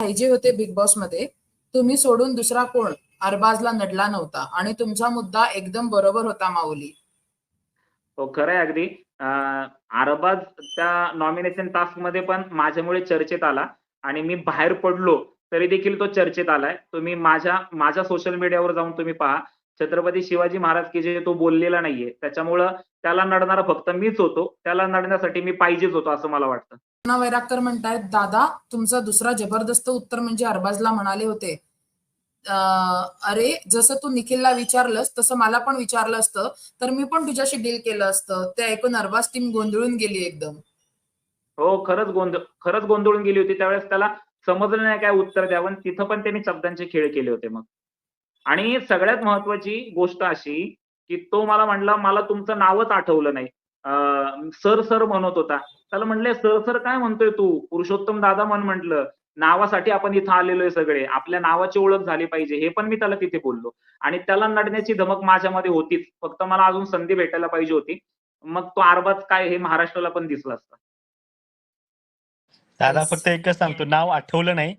पाहिजे होते बिग बॉसमध्ये तुम्ही सोडून दुसरा कोण? अरबाजला नडला नव्हता आणि तुमचा मुद्दा एकदम बरोबर होता माऊली. हो खरंय आहे अगदी अरबाज त्या नॉमिनेशन टास्कमध्ये पण माझ्यामुळे चर्चेत आला आणि मी बाहेर पडलो तरी देखील तो चर्चेत आलाय. तुम्ही माझ्या माझ्या सोशल मीडियावर जाऊन तुम्ही पहा. छत्रपती शिवाजी महाराज की जे तो बोललेला नाहीये. त्याच्यामुळं त्याला नडणारा फक्त मीच होतो. त्याला नडण्यासाठी मी पाहिजेच होतो असं मला वाटतं. वैरागकर म्हणतायत दादा तुमचा दुसरा जबरदस्त उत्तर म्हणजे अरबाजला म्हणाले होते. अरे जसं तू निखिलला विचारलंस तसं मला पण विचारलं असतं तर मी पण तुझ्याशी डील केलं असतं. ते ऐकून अरबाज टीम गोंधळून गेली एकदम. हो खरंच गोंधळ खरंच गोंधळून गेली होती. त्यावेळेस त्याला समजलं नाही काय उत्तर द्यावं तिथं पण त्यांनी शब्दांचे खेळ केले होते मग. आणि सगळ्यात महत्वाची गोष्ट अशी की तो मला म्हणला मला तुमचं नावच आठवलं नाही. सर सर म्हणत होता. त्याला म्हणले सर सर काय म्हणतोय तू? पुरुषोत्तम दादा म्हण म्हटलं नावासाठी आपण इथं आलेलोय सगळे. आपल्या नावाची ओळख झाली पाहिजे. हे पण मी त्याला तिथे बोललो. आणि त्याला नडण्याची धमक माझ्यामध्ये होतीच. फक्त मला अजून संधी भेटायला पाहिजे होती. मग तो आरबाज काय हे महाराष्ट्राला पण दिसलं असतं. दादा. फक्त एकच सांगतो. नाव आठवलं नाही.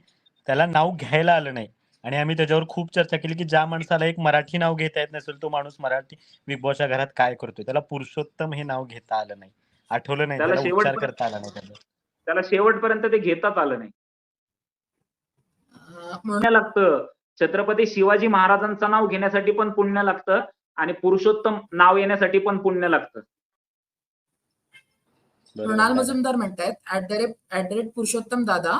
त्याला नाव घ्यायला आलं नाही. आणि आम्ही त्याच्यावर खूप चर्चा केली की ज्या माणसाला एक मराठी नाव घेता येत नसेल तो माणूस मराठी बिग बॉसच्या घरात काय करतोय? त्याला पुरुषोत्तम हे नाव घेता आलं नाही. आठवलं नाही? त्याला उच्चार करता आला नाही त्याला. त्याला शेवटपर्यंत ते घेताच आलं नाही. पुण्य लागतं. छत्रपती शिवाजी महाराजांचं नाव घेण्यासाठी पण पुण्य लागतं आणि पुरुषोत्तम नाव येण्यासाठी पण पुण्य लागतं. मृणाल. मजुमदार म्हणतायत at the rate at the rate Purushottam दादा